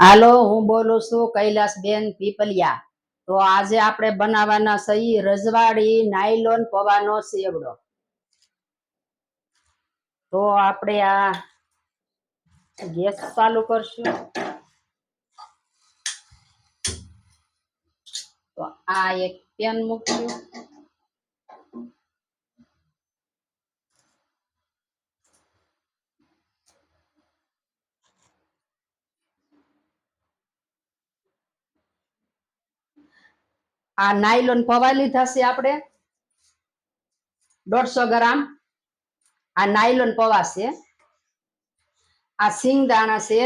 હાલો, હું બોલું છું કૈલાસબેન પીપલિયા. તો આજે આપણે બનાવવાના સહી રજવાડી નાયલોન પવાનો સેવડો તો આપણે આ ગેસ ચાલુ કરશું. તો આ એક પેન મૂકશું. આ નાયલોન પવા લીધા છે આપણે. દોઢસો ગ્રામ. આ નાયલોન પવા છે આ સિંગદાણા છે.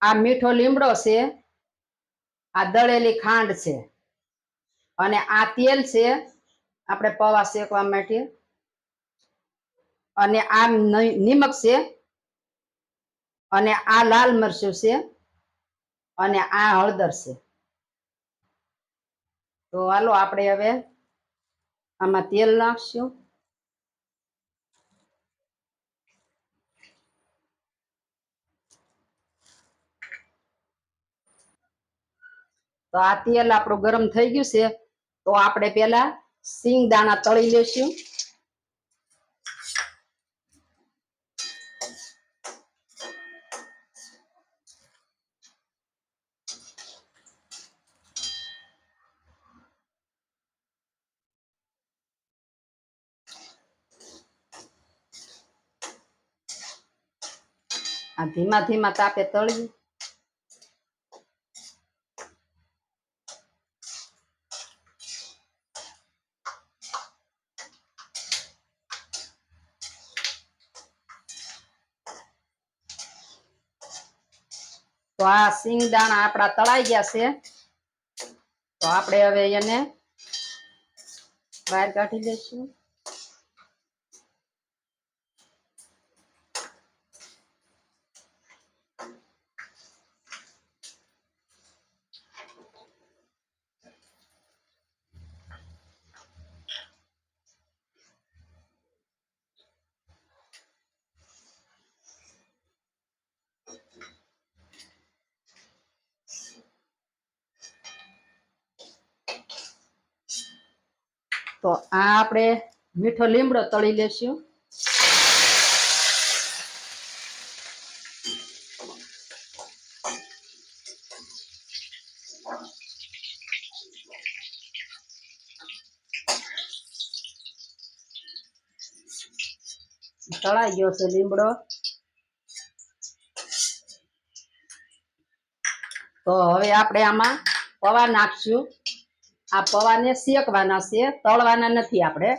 આ મીઠો લીમડો છે. આ દળેલી ખાંડ છે. અને આ તેલ છે આપણે પવા શેકવા માટે. અને આ નિમક છે. અને આ લાલ મરચું છે. અને આ હળદર છે. તો હાલો આપણે હવે આમાં તેલ નાખશું. તો આ તેલ આપણું ગરમ થઈ ગયું છે. તો આપણે પેલા સિંગ દાણા તળી લેશું. આ ધીમા ધીમા તાપે તળ્યું. તો આ સિંગદાણા આપણા તળાઈ ગયા છે. તો આપણે હવે એને બહાર કાઢી લઈશું. તો આ આપણે મીઠો લીમડો તળી લેશું. તળાઈ ગયો છે લીમડો. તો હવે આપણે આમાં પવા નાખશું. આ પૌવાને શેકવાના છે તળવાના નથી આપણે.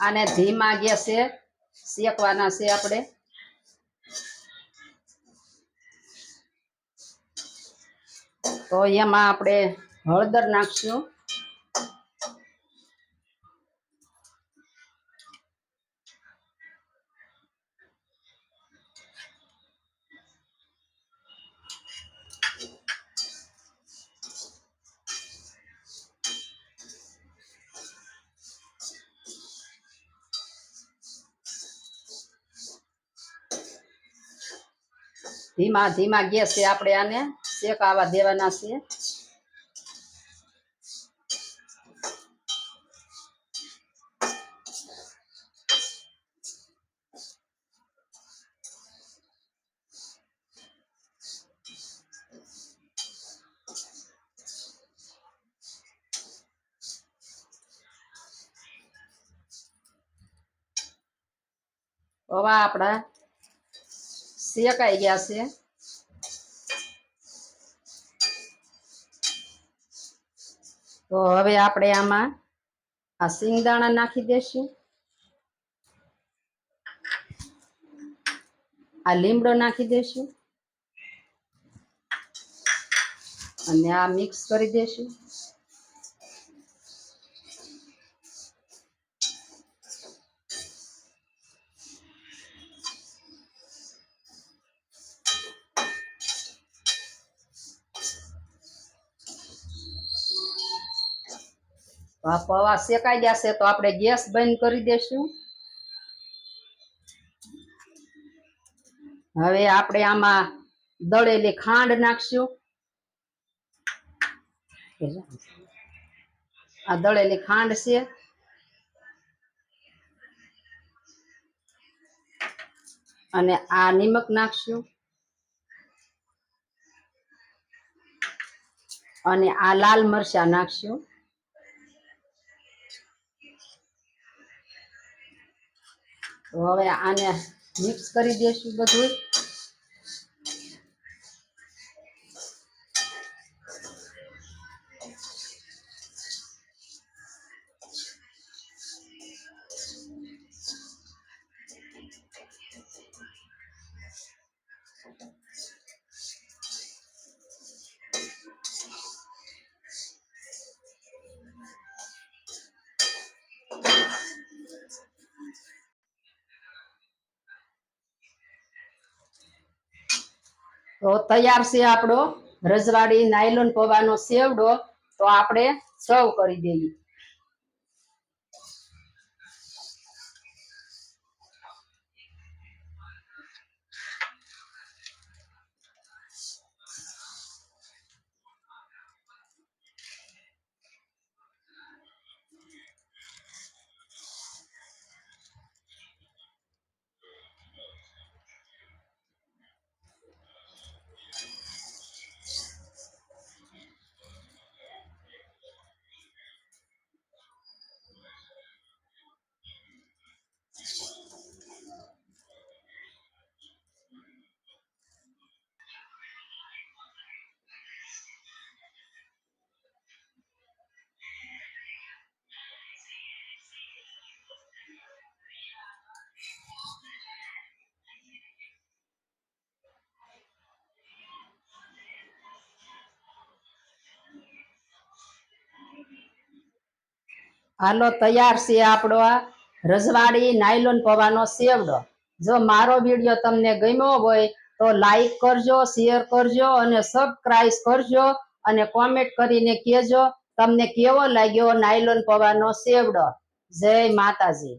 આને ધીમા ગેસે શેકવાના છે આપણે. તો એમાં આપણે હળદર નાખશું. ધીમા ધીમા ગેસે આપણે આને શેકાવા દેવાના છે હવે આપણા શેકાઈ ગયા છે તો હવે આપણે આમાં આ સિંગદાણા નાખી દેશું. આ લીમડો નાખી દેશું. અને આ મિક્સ કરી દેશું. આ પૌવા શેકાઈ જશે તો આપણે ગેસ બંધ કરી દેશું. હવે આપણે આમાં દળેલી ખાંડ નાખશું. આ દળેલી ખાંડ છે. અને આ નિમક નાખશું. અને આ લાલ મરચા નાખશું. તો હવે આને મિક્સ કરી દેશું બધું. તો તૈયાર છે આપણો રજવાડી નાયલોન પવાનો સેવડો તો આપણે સર્વ કરી દઈએ. હાલો, તૈયાર છે આપણો આ રજવાડી નાયલોન પવાનો સેવડો જો મારો વીડિયો તમને ગમ્યો હોય તો લાઈક કરજો શેર કરજો અને સબસ્ક્રાઇબ કરજો અને કોમેન્ટ કરીને કહેજો તમને કેવો લાગ્યો નાયલોન પવાનો સેવડો જય માતાજી.